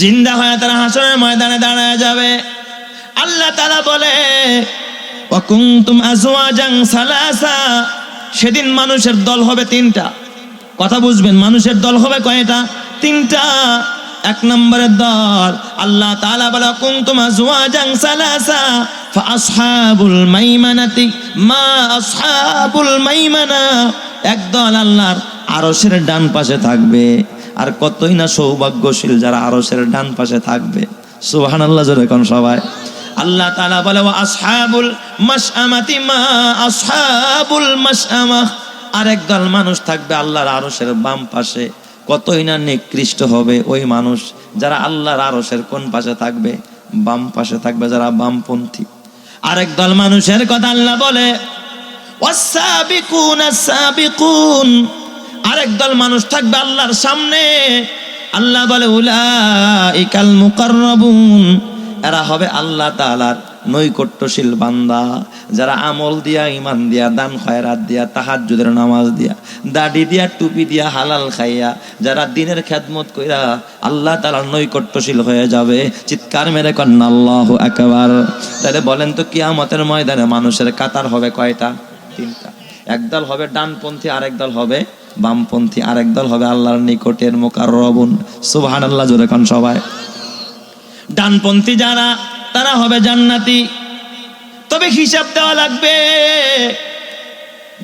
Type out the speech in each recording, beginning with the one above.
জিন্দা হয়ে তারা হাসনের ময়দানে দাঁড়ায় যাবে। আল্লাহ তালা বলে সালাসা। সেদিন মানুষের দল হবে তিনটা। কথা বুঝবেন, মানুষের দল হবে কয়টা? তিনটা। এক নম্বরের দল আল্লাহ তালা বলে কুনতুম আজওয়াজাং সালাসা ফাআসহাবুল মাইমানাতি। মা আসহাবুল মাইমানা। এক দল আল্লাহর আরশের ডান পাশে থাকবে। আর কতই না সৌভাগ্যশীল যারা আরশের ডান পাশে থাকবে। সুবহানাল্লাহ জোরে কোন সবাই। আল্লাহ তাআলা বলে আসহাবুল মাশআমাতি মা আসহাবুল আরেক দল মানুষ থাকবে আল্লাহর আরশের বাম পাশে। কতই না নিকৃষ্ট হবে ওই মানুষ যারা আল্লাহর আরশের কোন পাশে থাকবে, বাম পাশে থাকবে যারা বামপন্থী। আরেক দল মানুষের কথা আল্লাহ বলে আরেক দল মানুষ থাকবে আল্লাহর সামনে। আল্লাহ বলে, উলাইকাল মুকাররাবুন। এরা হবে আল্লাহ তাআলার নৈকট্যশীল বান্দা, যারা আমল দিয়া ইমান দিয়া, দান খয়রাত দিয়া, তাহাজ্জুদের নামাজ দিয়া, দাড়ি দিয়া, টুপি দিয়া, হালাল খাইয়া, যারা দিনের খেদমত কইরা আল্লাহ তাআলার নৈকট্যশীল হয়ে যাবে। চিৎকার মেরে কন্না আল্লাহু আকবার। তাহলে বলেন তো, কিয়ামতের ময়দানে মানুষের কাতার হবে কয়টা? তিনটা। একদল হবে ডানপন্থী, আরেক দল হবে বামপন্থী আরেক দল হবে আল্লাহর নিকটের মোকাররবুন। সুবহানাল্লাহ, জোরে কান সবাই। ডানপন্থী যারা, তারা হবে জান্নাতি। তবে হিসাব দেওয়া লাগবে।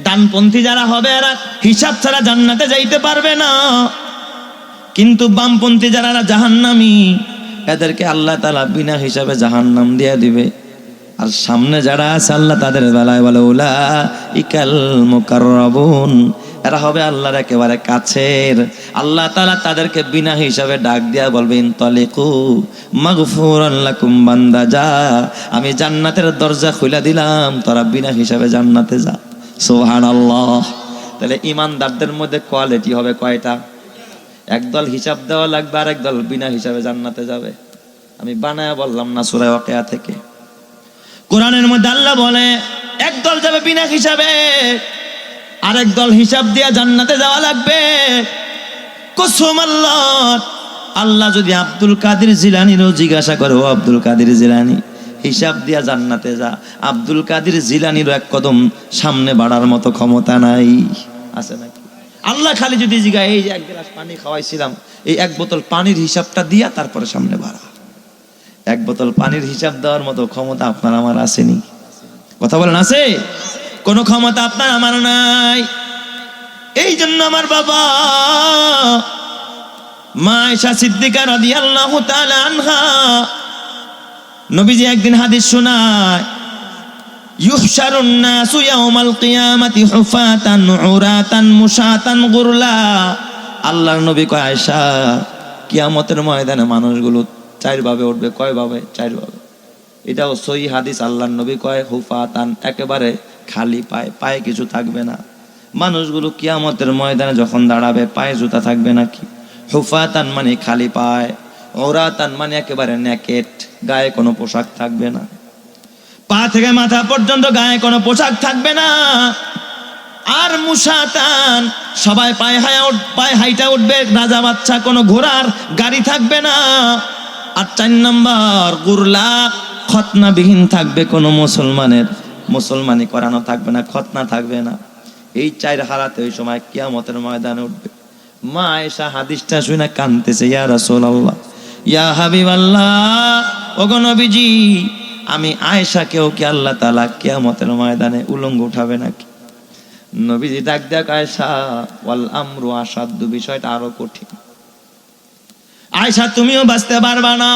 ডানপন্থী যারা হবে, এরা হিসাব ছাড়া জান্নাতে যাইতে পারবে না। কিন্তু বামপন্থী যারা জাহান্নামি। এদেরকে আল্লাহ তালা বিনা হিসাবে জাহান্নাম দিয়ে দিবে। আর সামনে যারা আছে আল্লাহ তাদের বেলায় বলে উলা ইকাল মুকাররাবুন। এরা হবে আল্লাহর একেবারে কাছের। আল্লাহ তাআলা তাদেরকে বিনা হিসাবে ডাক দিয়া বলবে, ইনতালিকু মাগফুরান আল্লাহ কুম্বান্দা যা আমি জান্নাতের দরজা খুলে দিলাম, তোরা বিনা হিসাবে জান্নাতে যা। সোহান আল্লাহ তাহলে ইমানদারদের মধ্যে কোয়ালিটি হবে কয়টা? একদল হিসাব দেওয়া লাগবে আর একদল বিনা হিসাবে জান্নাতে যাবে। আমি বানায় বললাম না সূরা ওয়াকিয়া থেকে। কোরআনের মধ্যে আল্লাহ বলে একদল যাবে বিনা হিসাবে, আরেক দল হিসাব দিয়া জান্নাতে যাওয়া লাগবে। কসম আল্লাহ আল্লাহ যদি আব্দুল কাদের জিলানিরও জিজ্ঞাসা করে, ও আব্দুল কাদের জিলানি, হিসাব দিয়া জান্নাতে যা। আব্দুল কাদের জিলানিরও এক কদম সামনে বাড়ার মতো ক্ষমতা নাই। আছে নাকি? আল্লাহ খালি যদি জিগা এই যে এক গ্লাস পানি খাওয়াইছিলাম, এই এক বোতল পানির হিসাবটা দিয়া তারপরে সামনে বাড়া। এক বোতল পানির হিসাব দেওয়ার মতো ক্ষমতা আপনার আমার আসেনি। কথা বলেন, আছে? কোনো ক্ষমতা আপনার আমার নাই। এই জন্য আমার বাবা মা আয়েশা সিদ্দিকা রাদিয়াল্লাহু তাআলা আনহা নবীজি একদিন হাদিস শোনায়, ইউহশারুন নাসু ইয়াউমাল কিয়ামাতি হুফাতান উরাতান মুশাতান গুরলা। আল্লাহর নবী কয়, আয়েশা, কিয়ামতের ময়দানে মানুষগুলো চার ভাবে উঠবে কয় ভাবে চার ভাবে এটাও সই হাদিস আল্লাহর নবী কয়, হুফাতান, একেবারে খালি পায়ে পায়ে কিছু থাকবে না। মানুষগুলো কিয়ামতের ময়দানে যখন দাঁড়াবে, পায়ে জুতা থাকবে নাকি? হুফাতান মানে খালি পায়, ওরাতান মানে একেবারে ন্যাকেট গায়ে কোনো পোশাক থাকবে না। পা থেকে মাথা পর্যন্ত গায়ে কোনো পোশাক থাকবে না। আর মুসাতান, সবাই পায়ে হায়া পায়ে হাইটা উঠবে, রাজা বাচ্চা কোনো ঘোড়ার গাড়ি থাকবে না। আর চার নম্বর, গুরলা খতনাবিহীন থাকবে কোনো মুসলমানের। মুসলমানি করানো থাকবে না, খতনা থাকবে না। এই চার হারাতে ওই সময় কিয়ামতের ময়দানে উঠবে। মা এসা হাদিসটা শুনে কানতেছে ইয়া রাসূলুল্লাহ, ইয়া হাবিবাল্লাহ, ওগো নবীজি, আমি আয়েশা আয়েশাকেও কি আল্লাহ তাআলা কিয়ামতের ময়দানে উলঙ্গ উঠাবে নাকি? নবীজি ডাক দেখ আয়েশা, ওয়াল আমরু আসাদ্দ বিষয়টা আরও কঠিন। আয়েশা তুমিও বাঁচতে পারবা না।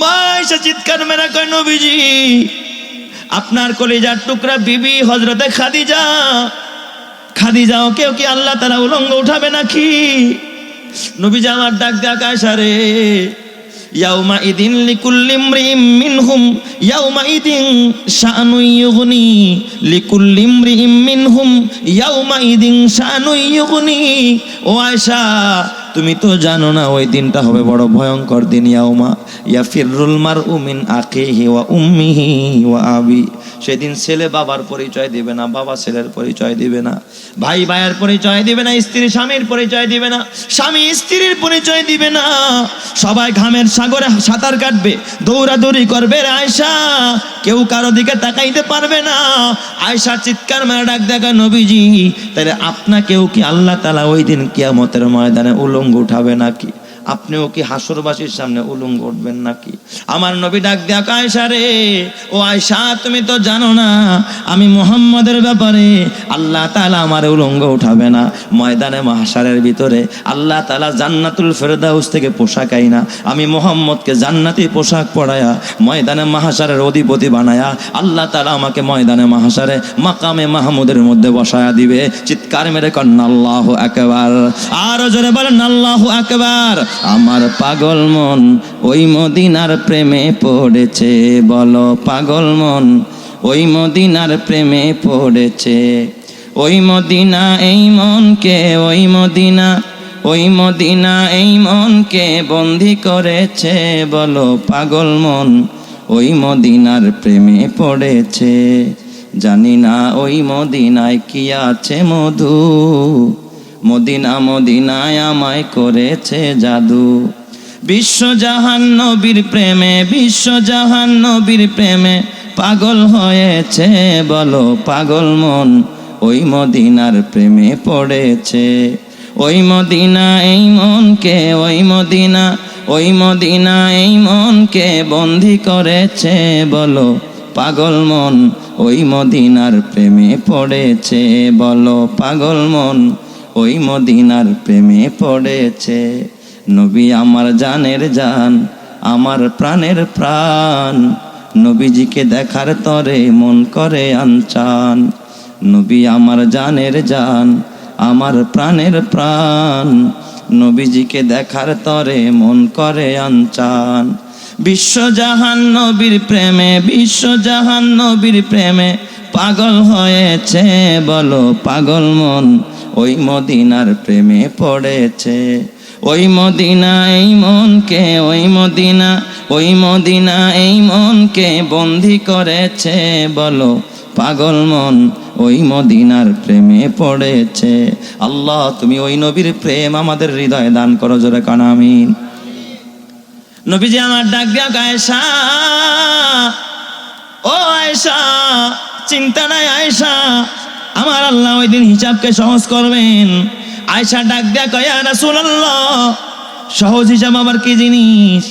মা আয়েশা চিৎকার মেরা কয়, নবীজি, আপনার কলিজার টুকরা বিবি হজরতে খাদিজা। খাদিজাও কেউ কি আল্লাহ তারা উলঙ্গ উঠাবে নাকি? নবীজি আমার ডাক ডাক আয়সা রে, ইয়াউমা ইদিন লিকুল্লি ইমরিম মিনহুম, ইয়াউমা ইদিন শানু ইউগনি লিকুল্লি ইমরিম মিনহুম, ইয়াউমা ইদিন শানু ইউগনি। ও আয়েশা তুমি তো জানো না, ওই দিনটা হবে বড় ভয়ঙ্কর দিন, ইয়াউমা ইয়া ফিররুল মার উমিন আখিহি ওয়া উম্মিহি ওয়া আবি। সেদিন ছেলে বাবার পরিচয় দিবে না, বাবা ছেলের পরিচয় দিবে না, ভাই ভাইয়ের পরিচয় দিবে না, স্ত্রী স্বামীর পরিচয় দিবে না, স্বামী স্ত্রীর পরিচয় দিবে না। সবাই ঘামের সাগরে সাঁতার কাটবে, দৌড়াদৌড়ি করবে আয়সা কেউ কারও দিকে তাকাইতে পারবে না। আয়সা চিৎকার মেরে ডাক দেখা নবীজি। তাহলে আপনাকেও কি আল্লাহ তালা ওই দিন কিয়ামতের ময়দানে উলঙ্গ উঠাবে নাকি আপনিও কি হাসরবাসীর সামনে উলঙ্গ উঠবেন নাকি? আমার নবী ডাক দেয়া আয়সা রে, ও আয়সা তুমি তো জানো না, আমি মোহাম্মদের ব্যাপারে আল্লাহ তালা আমার উলঙ্গ উঠাবে না। ময়দানে মহাসারের ভিতরে আল্লাহ তালা জান্নাতুল ফেরদাউস থেকে পোশাক আইনা। আমি মোহাম্মদকে জান্নাতি পোশাক পরায়া, ময়দানে মহাসারের অধিপতি বানায়া, আল্লাহ তালা আমাকে ময়দানে মহাসারে মাকামে মাহমুদের মধ্যে বসায়া দিবে। চিৎকার মেরে কন্যা আল্লাহ একবার আরও জোরে বলেন, আল্লাহ একবার আমার পাগল মন, ওই মদিনার প্রেমে পড়েছে, বলো পাগল মন, ওই মদিনার প্রেমে পড়েছে। ওই মদিনা এই মনকে, ওই মদিনা ওই মদিনা এই মনকে বন্দি করেছে, বলো পাগল মন, ওই মদিনার প্রেমে পড়েছে। জানি না ওই মদিনায় কি আছে মধু। মদিনা মদিনায় আমায় করেছে জাদু। বিশ্বজাহান নবীর প্রেমে বিশ্বজাহান নবীর প্রেমে পাগল হয়েছে বলো পাগল মন। ওই মদিনার প্রেমে পড়েছে। ওই মদিনা এই মনকে, ওই মদিনা ওই মদিনা এই মনকে বন্দি করেছে বলো পাগল মন। ওই মদিনার প্রেমে পড়েছে বলো পাগল মন। ওই মদিনার প্রেমে পড়েছে। নবী আমার জানের জান, আমার প্রাণের প্রাণ। নবীজিকে দেখার তরে মন করে আনচান। নবী আমার জানের জান, আমার প্রাণের প্রাণ। নবীজিকে দেখার তরে মন করে আনচান। বিশ্বজাহান নবীর প্রেমে বিশ্বজাহান নবীর প্রেমে পাগল হয়েছে বলো পাগল মন। ওই মদিনার প্রেমে পড়েছে। ওই মদিনা এই মনকে, ওই মদিনা ওই মদিনা এই মনকে বন্দি করেছে। বলো, পাগল মন ওই মদিনার প্রেমে পড়েছে। আল্লাহ, তুমি ওই নবীর প্রেম আমাদের হৃদয়ে দান করো জোরে কান আমিন। নবীজি আমার ডাক দিয়া আয়েশা। ও আয়েশা, চিন্তা নাই আয়েশা। আমার আল্লাহ ওই দিন হিসাবকে সহজ করবেন। আয়েশা ডাক দিয়া কয়া রাসূলুল্লাহ, সহজ হিসাব আবার কি জিনিস?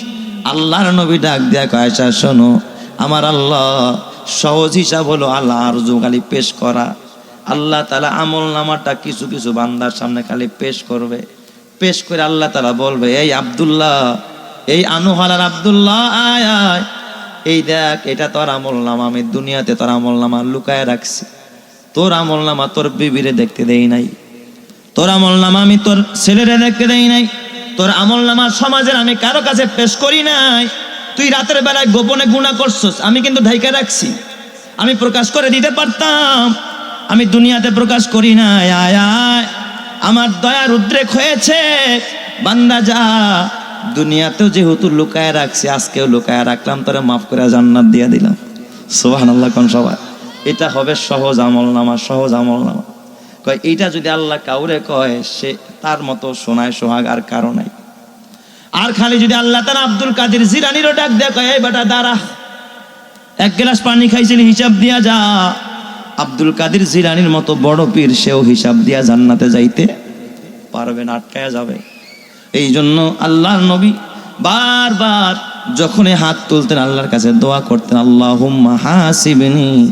আল্লাহর নবী ডাক দিয়া কয়েশা শোনো, আমার আল্লাহ সহজ হিসাব হলো আল্লাহ আরজু খালি পেশ করা। আল্লাহ তালা আমল নামাটা কিছু কিছু বান্দার সামনে খালি পেশ করবে। পেশ করে আল্লাহ তালা বলবে, এই আব্দুল্লাহ, এই আনুহালার আব্দুল্লাহ, আয় আয়। এই দেখ, এটা তোর আমল নামা, আমি দুনিয়াতে তোর আমল নামা লুকায় রাখছি। তোর আমল নামা তোর বিবিরে দেখতে দেই নাই। তোর আমল নামা আমি তোর ছেলেরে দেখতে দেই নাই। তোর আমল নামা সমাজের আমি কারও কাছে পেশ করি নাই। তুই রাতের বেলায় গোপনে গুণা করছস, আমি কিন্তু ঢাইকা রাখছি। আমি প্রকাশ করে দিতে পারতাম। আমি দুনিয়াতে প্রকাশ করি না আয় আয়। আমার দয়ার উদ্রেক হয়েছে। বান্দা, যা। দুনিয়াতেও যেহেতু লুকায় রাখছি, আজকেও লুকায় রাখলাম, তোরা মাফ করে জান্নাত দিয়ে দিলাম। সোহান আল্লাহ কোন সবাই। এটা হবে সহজ আমল নামা, সহজ আমল নামা। কয়, এইটা যদি আল্লাহ কাউরে কয়, সে তার মতো সোনায় সোহাগ আর কারও নাই। আর খালি যদি আল্লাহ তারা আব্দুল কাদের জিরানিরও ডাক দেয়, কয়, এই বেটা, দাঁড়া। এক গ্লাস পানি খাইছিলি, হিসাব দিয়া যা। আব্দুল কাদের জিরানির মতো বড় পীর, সেও হিসাব দিয়া জান্নাতে যাইতে পারবে না, আটকায়া যাবে। এই জন্য আল্লাহর নবী বারবার যখনই হাত তুলতেন, আল্লাহর কাছে দোয়া করতেন আল্লাহ হাসিবনি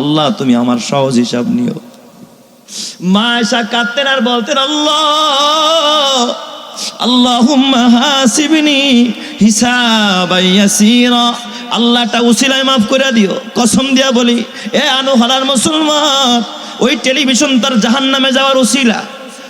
আল্লাহ, তুমি আমার সহজ হিসাব নিও। মা এসা কাঁদতেন আর বলতেন, আল্লাহ, আল্লাহুম্মা হাসিবনি হিসাবাই আল্লাহটা উসিলায় মাফ করে দিও, কসম দিয়া বলি, এ আনু হালার মুসলমান, ওই টেলিভিশন তার জাহান্নামে যাওয়ার উসিলা।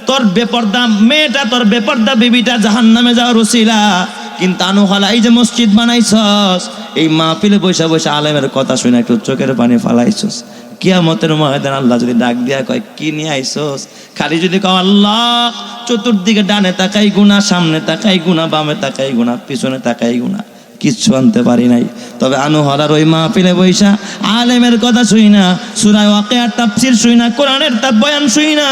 তোর বেপর্দা মেয়েটা, তোর বেপর্দা বিবিটা জাহান নামে যাওয়ার উসিলা। কিন্তু আনু হলা এই যে মসজিদ বানাইছস এই মাহফিলে বৈশা বৈশা আলেমের কথা শুনে একটু চোখের পানি ফালাইছস। কিয়ামতের ময়দান আল্লাহ যদি ডাক দিয়া কয়, কি নিয়ে আইসোস খালি যদি কও আল্লাহ, চতুর্দিকে ডানে তাকাই গুণা সামনে তাকাই গুণা বামে তাকাই গুণা পিছনে তাকাই গুণা কিচ্ছু আনতে পারি নাই। তবে আনুহরার ওই মাহফিলে বৈশা আলেমের কথা শুই না সুরায় ওয়াকিয়ার তাফসির শুই না কোরআনের তার বয়ান শুই না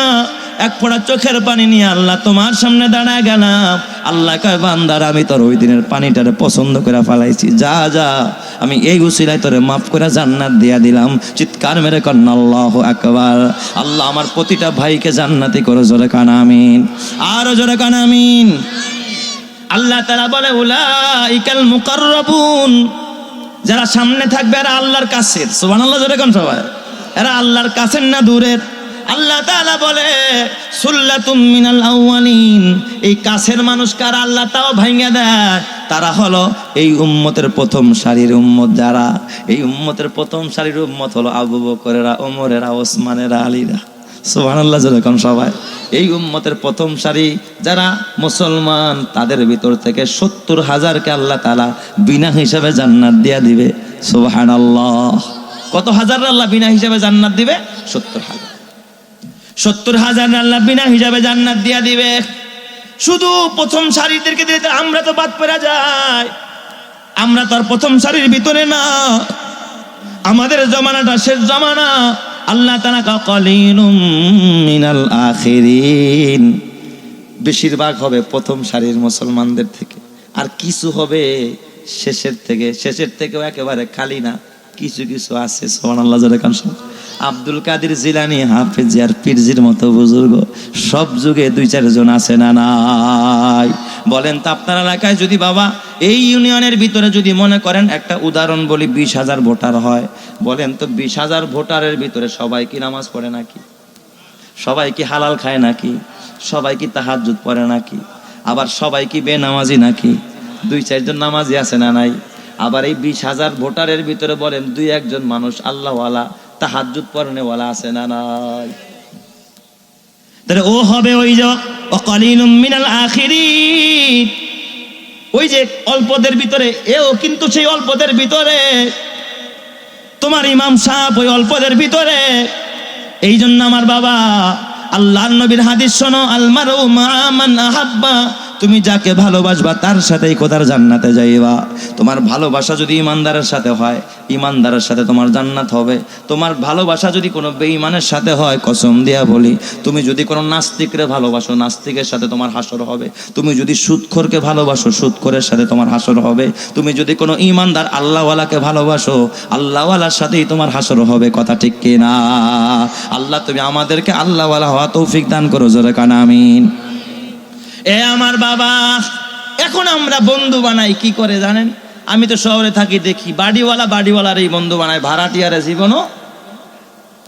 এক ফোঁটা চোখের পানি নিয়ে আল্লাহ তোমার সামনে দাঁড়ায় গেলাম। আল্লাহ কয়, বান্দার, আমি তোর ওই দিনের পানিটারে পছন্দ করে ফালাইছি। যা যা, আমি এই উসিলায় তোরে মাফ করে জান্নাত দিয়া দিলাম। চিৎকার মেরে কন্যা আল্লাহ আকবার। আল্লাহ আমার প্রতিটা ভাইকে জান্নাতি করে, জোরে কান, আমিন। আরও জোরে কান, আমিন। আল্লাহ তারা বলে, উলাইকাল মুকাররাবুন। যারা সামনে থাকবে, এরা আল্লাহর কাছের। সুবহানাল্লাহ, জোরে কোন সবাই। এরা আল্লাহর কাছের না দূরের? আল্লাহ তাআলা বলে, সুল্লাতুম মিনাল আউয়ালিন, এই কাছের মানুষ কার? আল্লাহ তাও ভাঙে দেয়। তারা হলো এই উম্মতের প্রথম সারির উম্মত যারা। এই উম্মতের প্রথম সারির উম্মত হলো আবু বকরেরা, ওমরেরা, ওসমানেরা, আলীরা। সুবহানাল্লাহ যেরকম সবাই। এই উম্মতের প্রথম সারি যারা মুসলমান, তাদের ভিতর থেকে সত্তর হাজারকে আল্লাহ তালা বিনা হিসাবে জান্নাত দিয়া দিবে। সুবহানাল্লাহ। কত হাজার আল্লাহ বিনা হিসাবে জান্নাত দিবে? সত্তর হাজার। সত্তর হাজার আল্লাহ বিনা হিসাবে জান্নাত দিয়া দিবে। শুধু প্রথম সারিদেরকে দিলে তো আমরা তো বাদ পেরা যায়। আমরা তো আর প্রথম সারির ভিতরে না। আমাদের জমানাটা শেষ জমানা। আল্লাহ আখিরিন। বেশিরভাগ হবে প্রথম সারির মুসলমানদের থেকে। আর কিছু হবে শেষের থেকে। শেষের থেকেও একেবারে খালি না। কিছু কিছু আছে সোহান আল্লাহ আব্দুল কাদের জিলানি, হাফেজ আর পিরজির মতো বুজুর্গ। সব যুগে দুই চারজন আছে না নাই? বলেন তো আপনার এলাকায় যদি বাবা, এই ইউনিয়নের ভিতরে যদি মনে করেন, একটা উদাহরণ বলি, বিশ হাজার ভোটার হয়। বলেন তো বিশ হাজার ভোটারের ভিতরে সবাই কি নামাজ পড়ে নাকি? সবাই কি হালাল খায় নাকি? সবাই কি তাহাজ্জুদ পড়ে নাকি? আবার সবাই কি বেনামাজি নাকি? দুই, চারজন নামাজি আছে না নাই? আবার এই বিশ হাজার ভোটারের ভিতরে বলেন দুই একজন মানুষ আল্লাহওয়ালা, তাহাজ্জুদ পড়নেওয়ালা আছে না নাই? তাহলে ও হবে ওই যে মিনাল আখিরিন। ওই যে অল্পদের ভিতরে, এও কিন্তু সেই অল্পদের ভিতরে। তোমার ইমাম সাহেব ওই অল্পদের ভিতরে। এই জন্য আমার বাবা, আল্লাহর নবীর হাদিস শোনো আলমারু মান আহাব্বা। তুমি যাকে ভালোবাসবা তার সাথেই কোথার জান্নাতে যাইবা? তোমার ভালোবাসা যদি ইমানদারের সাথে হয়, ইমানদারের সাথে তোমার জান্নাত হবে। তোমার ভালোবাসা যদি কোনো বেঈমানের সাথে হয়, কসম দিয়া বলি, তুমি যদি কোনো নাস্তিকরে ভালোবাসো, নাস্তিকের সাথে তোমার হাসর হবে। তুমি যদি সুদখোরকে ভালোবাসো সুদখোরের সাথে তোমার হাসর হবে। তুমি যদি কোনো ইমানদার আল্লাহওয়ালাকে ভালোবাসো, আল্লাহওয়ালার সাথেই তোমার হাসর হবে। কথা ঠিক কিনা? আল্লাহ, তুমি আমাদেরকে আল্লাহওয়ালা হওয়া তৌফিক দান করো, জোরে কানা, আমিন। এ আমার বাবা, এখন আমরা বন্ধু বানাই কি করে জানেন? আমি তো শহরে থাকি, দেখি বাড়িওয়ালা বাড়িওয়ালার এই বন্ধু বানায়, ভাড়াটিয়ারে জীবনও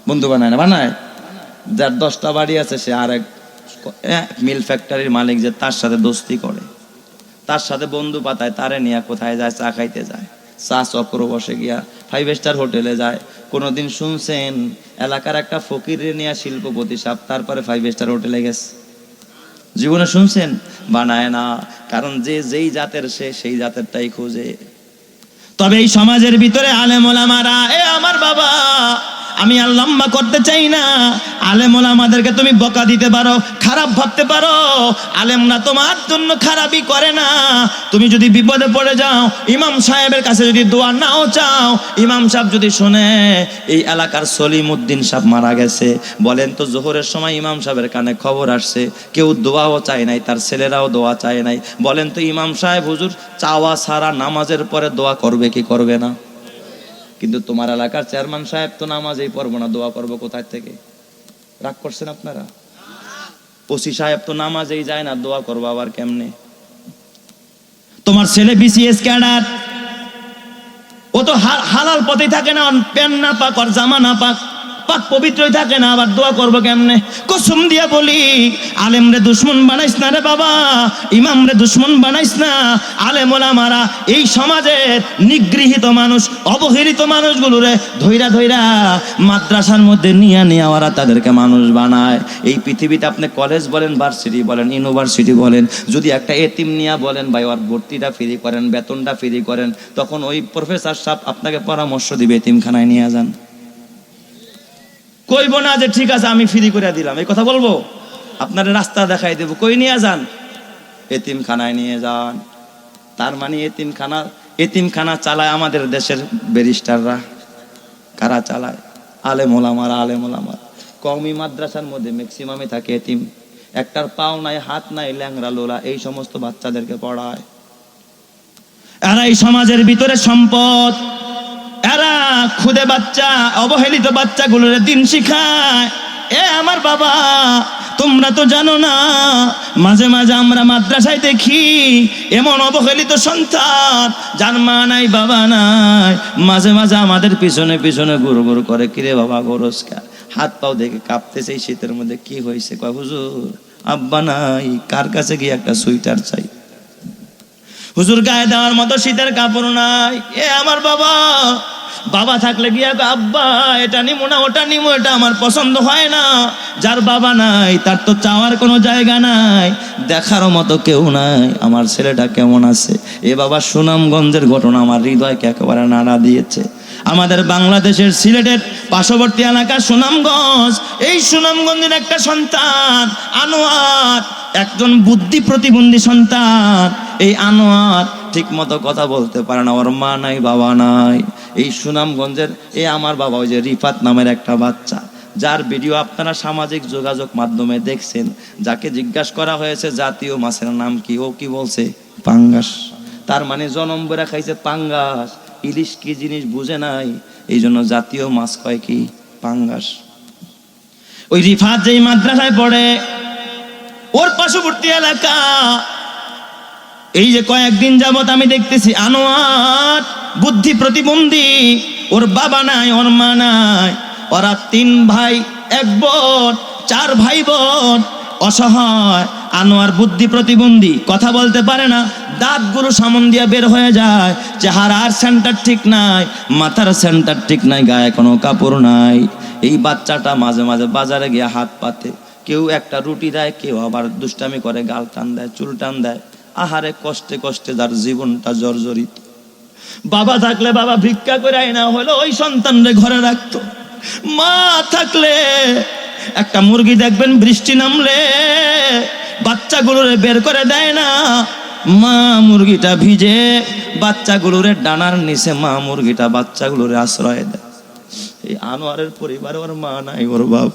বন্ধু বানায় না, বানায়? যার দশটা বাড়ি আছে, সে আর এক মিল ফ্যাক্টরির মালিক যে তার সাথে দোস্তি করে। তার সাথে বন্ধু পাতায়, তারে নিয়ে কোথায় যায়, চা খাইতে যায়। চা চক্র বসে গিয়া ফাইভ স্টার হোটেলে যায়। কোনোদিন শুনছেন, এলাকার একটা ফকিরে নিয়ে শিল্পপতি সাপ তারপরে ফাইভ স্টার হোটেলে গেছে। জীবনে শুনছেন? বানায় না। কারণ যে যেই জাতের সে, সেই জাতেরটাই খোঁজে। তবে এই সমাজের ভিতরে আলেমোলামারা এ আমার বাবা! আমি আর লম্বা করতে চাই না। আলেমোলা আমাদেরকে তুমি বকা দিতে পারো, খারাপ ভাবতে পারো। আলেমরা তোমার জন্য খারাপই করে না। তুমি যদি বিপদে পড়ে যাও, ইমাম সাহেবের কাছে যদি দোয়া নাও চাও, ইমাম সাহেব যদি শোনে, এই এলাকার সলিম উদ্দিন সাহেব মারা গেছে। বলেন তো, জোহরের সময় ইমাম সাহেবের কানে খবর আসছে, কেউ দোয়াও চায় নাই, তার ছেলেরাও দোয়া চায় নাই। বলেন তো, ইমাম সাহেব হুজুর, চাওয়া সারা নামাজের পরে দোয়া করবে কি করবে না? কিন্তু তোমার এলাকার চেয়ারম্যান সাহেব তো নামাজেই পড়ব না, দোয়া করব কোথায় থেকে? রাগ করছেন আপনারা? ওসি সাহেব তো নামাজেই যায় না, দোয়া করব আবার কেমনে? তোমার ছেলে বিসিএস ক্যাডার, ও তো হালাল পথে থাকে না, প্যান না পাক আর জামা না পাক। পাক পবিত্রই থাকে না, আবার দোয়া করব কেমনে? কসম দিয়া বলি, আলেম রে দুশ্মন বানাইস না রে বাবা, ইমাম রে দুশ্মন বানাইস না। আলেম ওলামারা এই সমাজের নিগৃহীত মানুষ, অবহেলিত মানুষগুলো রে, ধৈরা ধৈরা মাদ্রাসার মধ্যে নিয়ে নিয়ে ওরা তাদেরকে মানুষ বানায়। এই পৃথিবীতে আপনি কলেজ বলেন ভার্সিটি বলেন ইউনিভার্সিটি বলেন, যদি একটা এতিম নিয়া বলেন, ভাই, ওর ভর্তিটা ফ্রি করেন, বেতনটা ফ্রি করেন, তখন ওই প্রফেসর সাহেব আপনাকে পরামর্শ দিবে, এতিমখানায় নিয়ে যান। কইব না যে ঠিক আছে, আমি ফ্রি করে দিলাম। এই কথা বলব? আপনার রাস্তা দেখাই দেবো। কই নিয়ে যান? এতিমখানায় নিয়ে যান। তার মানে এতিমখানা এতিমখানা চালায় আমাদের দেশের ব্যারিস্টাররা। কারা চালায়? আলে মোলামার আলে মোলামার কওমি মাদ্রাসার মধ্যে ম্যাক্সিমামে থাকে এতিম। একটার পাও নাই, হাত নাই ল্যাংরা লোলা, এই সমস্ত বাচ্চাদেরকে পড়ায়। আর এই সমাজের ভিতরে সম্পদ। খুদে বাচ্চা, অবহেলিত বাচ্চাগুলোর দিন শিখায়। এ আমার বাবা, তোমরা তো জানো না, মাঝে মাঝে আমরা মাদ্রাসায় দেখি এমন অবহেলিত সন্তান, যার মা নাই, বাবা নাই। মাঝে মাঝে আমাদের পিছনে পিছনে গুরু গুরু করে, কিরে বাবা গরস্কার হাত পাও দেখে কাঁপতেছে এই শীতের মধ্যে, কি হয়েছে? কয়, হুজুর, আব্বা নাই, কার কাছে গিয়ে একটা সুইটার চাই? হুজুর গায়ে দেওয়ার মতো শীতের কাপড় নাই। এ আমার বাবা বাবা থাকলে গিয়া আব্বা, এটা নিমো না, ওটা নিমো, এটা আমার পছন্দ হয় না। যার বাবা নাই, তার তো চাওয়ার কোনো জায়গা নাই। দেখারও মতো কেউ নাই। আমার ছেলেটা কেমন আছে? এ বাবা সুনামগঞ্জের ঘটনা আমার হৃদয়কে একেবারে নাড়া দিয়েছে। আমাদের বাংলাদেশের সিলেটের পার্শ্ববর্তী এলাকা সুনামগঞ্জ। এই সুনামগঞ্জের একটা সন্তান, আনোয়ার। একজন বুদ্ধি প্রতিবন্ধী সন্তান। এই আনোয়ার ঠিক মতো কথা বলতে পারে না ওর মা নাই, বাবা নাই। এই সুনামগঞ্জের, এ আমার বাবা, ওই যে রিফাত নামের একটা বাচ্চা, যার ভিডিও আপনারা সামাজিক যোগাযোগ মাধ্যমে দেখছেন, যাকে জিজ্ঞাসা করা হয়েছে, জাতীয় মাছের নাম কি? ও কি বলছে? পাঙ্গাস। তার মানে জনম বেড়া খাইছে পাঙ্গাস। ইলিশ কি জিনিস বুঝে নাই? এই জন্য জাতীয় মাছ কয় কি? পাঙ্গাস। ওই রিফাত যেই মাদ্রাসায় পড়ে, ওর পার্শ্ববর্তী এলাকা এই যে কয়েকদিন যাবত আমি দেখতেছি আনোয়ার বুদ্ধি প্রতিবন্ধী, ওর বাবা নাই, ওর মা নাই। ওরা তিন ভাই, এক বোন, চার ভাই বোন। অসহায়, আনোয়ার বুদ্ধি প্রতিবন্ধী। কথা বলতে পারে না দাঁতগুলো সামন দিয়ে বের হয়ে যায়। চেহারার সেন্টার ঠিক নাই, মাথার সেন্টার ঠিক নাই, গায়ে কোনো কাপড় নাই। এই বাচ্চাটা মাঝে মাঝে বাজারে গিয়ে হাত পাতে। কেউ একটা রুটি দেয়, কেউ আবার দুষ্টামি করে, গাল টান দেয়, চুল টান দেয়। আহারে কষ্টে কষ্টে যার জীবনটা জর্জরিত। বাবা থাকলে বাবা ভিক্ষা করে আয় না হলো, ওই সন্তানরে ঘরে রাখতো। মা থাকলে একটা মুরগি দেখবেন বৃষ্টি নামলে, বাচ্চাগুলোরে বের করে দেয় না। মা মুরগিটা ভিজে বাচ্চাগুলোরে ডানার নিচে মা মুরগিটা বাচ্চাগুলোরে আশ্রয় দেয়। এই আনোয়ারের পরিবার ওর মা নাই, ওর বাপ।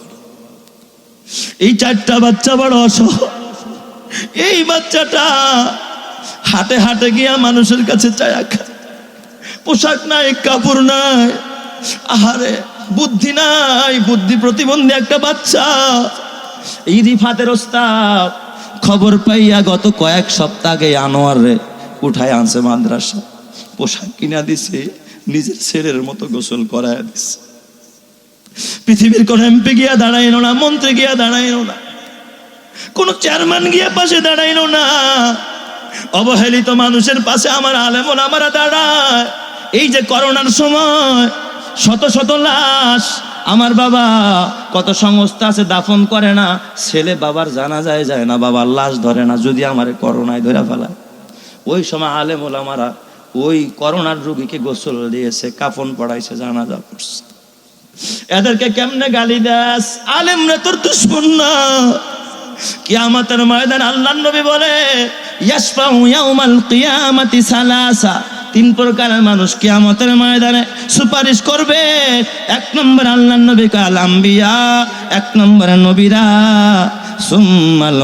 এই চারটা বাচ্চা বড় অসহায় এই বাচ্চাটা হাটে হাটে গিয়া মানুষের কাছে চায়া খায়। পোশাক নাই, কাপড় নাই, আহারে বুদ্ধি নাই, বুদ্ধি প্রতিবন্ধী একটা বাচ্চা। এই রিফাতের ওস্তাদ, খবর পাইয়া গত কয়েক সপ্তাহ আগে আনোয়ার রে উঠায় আনছে মাদ্রাসা। পোশাক কিনা দিছে, নিজের ছেলের মতো গোসল করায় দিছে। পৃথিবীর কোন এমপি গিয়া দাঁড়াইলো না, মন্ত্রী গিয়া দাঁড়াইলো না। কোন চেয়ারম্যান গিয়ে পাশে দাঁড়াইলো না। অবহেলিত মানুষের পাশে আমার আলেমন আমরা দাঁড়ায়। এই যে করোনার সময়, শত শত লাশ। আমার বাবা কত সংস্থা আছে দাফন করে না, ছেলে বাবার জানা যায় যায় না, বাবার লাশ ধরে না, যদি আমার করোনায় ধরে ফেলায়। ওই সময় আলেম ওলামারা ওই করোনার রুগীকে গোসল দিয়েছে, কাফন পড়াইছে, জানাজা পড়ছে এদেরকে কেমনে গালি দাস? আলেমরা তোর দুশ্মন না। কিয়ামতের ময়দান আল্লাহ নবী বলে সালাসা। তিন প্রকারের মানুষ কিয়ামতের ময়দানে সুপারিশ করবে। এক নম্বর আল্লাহ নবী কাল আম্বিয়া, এক নম্বরে নবীরা, সুম্মাল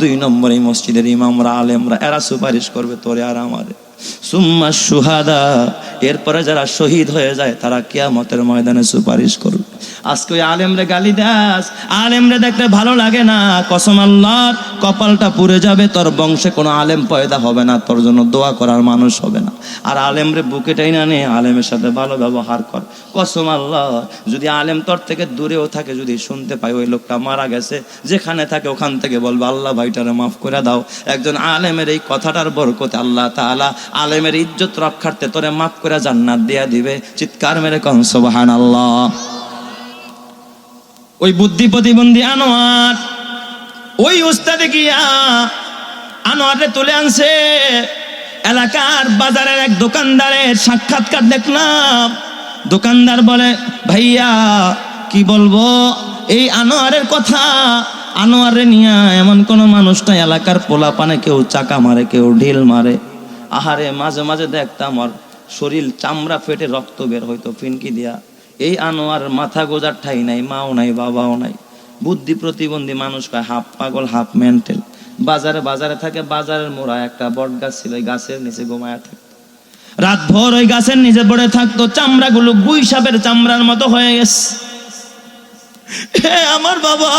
দুই নম্বরে মসজিদের ইমামরা, আলেমরা, এরা সুপারিশ করবে, তোরে আর আমারে। সুম্মা সুহাদা এরপরে যারা শহীদ হয়ে যায়, তারা কিয়ামতের ময়দানে সুপারিশ করবে। আজকে ওই আলেমরে গালি দাস। আলেমরে দেখতে ভালো লাগে না। কসম আল্লাহর, কপালটা পুড়ে যাবে, তোর বংশে কোনো আলেম পয়দা হবে না, তোর জন্য দোয়া করার মানুষ হবে না। আর আলেমরে বুকেটাই না নে আলেমের সাথে ভালো ব্যবহার কর। কসম আল্লাহ যদি আলেম তোর থেকে দূরেও থাকে, যদি শুনতে পাই ওই লোকটা মারা গেছে, যেখানে থাকে ওখান থেকে বলবে, আল্লাহ ভাইটারে মাফ করে দাও। একজন আলেমের এই কথাটার বরকতে আল্লাহ তাআলা আলেমের ইজ্জত রক্ষার্থে তোরে মাফ করে জান্নাত দিয়া দিবে। চিৎকার মেরে সুবহান আল্লাহ ওই বুদ্ধি প্রতিবন্ধী আনোয়ার, ওই উস্তাদে গিয়া আনোয়ারে তুলে আনছে। এলাকার বাজারের এক দোকানদারের সাক্ষাৎকার দেখলাম। দোকানদার বলে, ভাইয়া, কি বলব? এই আনোয়ারের কথা। আনোয়ারে নিয়ে এমন কোনো মানুষ নাই, এলাকার পোলা পানে কেউ চাকা মারে, কেউ ঢিল মারে। আহারে, মাঝে মাঝে দেখতাম আর শরীর চামড়া ফেটে রক্ত বের হইতো ফিনকি দিয়া। এই আনোয়ার মাথা গোজার ঠাই নাই, মাও নাই, বাবাও নাই। বুদ্ধি প্রতিবন্ধী মানুষ কয়, হাফ পাগল, হাফ মেন্টাল। বাজারে বাজারে থাকে, বাজারের মোড়া একটা বট গাছ ছিল, ওই গাছের নিচে ঘুমায়া থাকে রাত ভোর ওই গাছের নিচে পড়ে থাকতো, চামড়াগুলো গুই সাপের চামড়ার মতো হয়ে গেছে। আমার বাবা,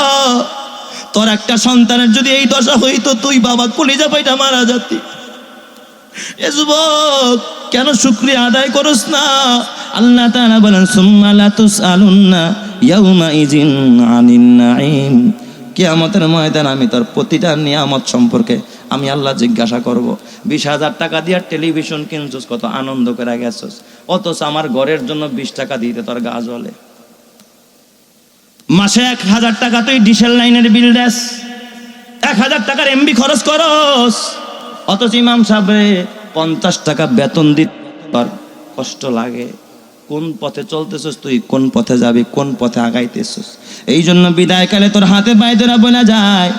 তোর একটা সন্তানের যদি এই দশা হইতো, তুই বাবা কলিজা পাইটা মারা যাতি। এ কেন শুক্রিয়া আদায় করস না? আল্লাহ তাআলা বলেন, সুম্মা লা ইজিন ময়দান আমি তোর প্রতিটা নিয়ামত সম্পর্কে আমি আল্লাহ জিজ্ঞাসা করব। বিশ হাজার টাকা দিয়ে টেলিভিশন কিনছস, কত আনন্দ করে গেছস। অথচ আমার ঘরের জন্য বিশ টাকা দিতে তোর গা জ্বলে। মাসে এক হাজার টাকা তুই ডিসেল লাইনের বিল দেস। এক হাজার টাকার এমবি খরচ করস। অথচ ইমাম সাহেবে পঞ্চাশ টাকা বেতন দিতে কষ্ট লাগে। কোন পথে চলতেছস তুই? কোন পথে যাবি? কোন পথে আগাইতেছস? এই জন্য বিদায়কালে তোর হাতে পায়ে তোরা বলে যায়।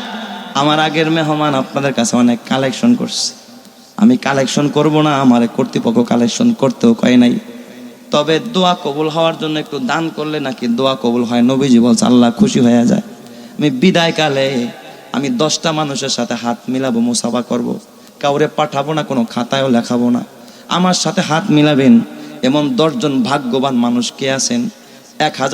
আমার আগের মেহমান আপনাদের কাছে অনেক কালেকশন করছে। আমি কালেকশন করব না, আমার কর্তৃপক্ষ কালেকশন করতেও কয় নাই। তবে দোয়া কবুল হওয়ার জন্য একটু দান করলে নাকি দোয়া কবুল হয়, নবীজি বলছে, আল্লাহ খুশি হয়ে যায়। আমি বিদায়কালে আমি দশটা মানুষের সাথে হাত মিলাবো, মুসাফা করব। কাউরে পাঠাবো না, কোনো খাতায়ও লেখাবো না। আমার সাথে হাত মিলাবেন এমন দশজন ভাগ্যবান মানুষ কে আছেন? এক হাজার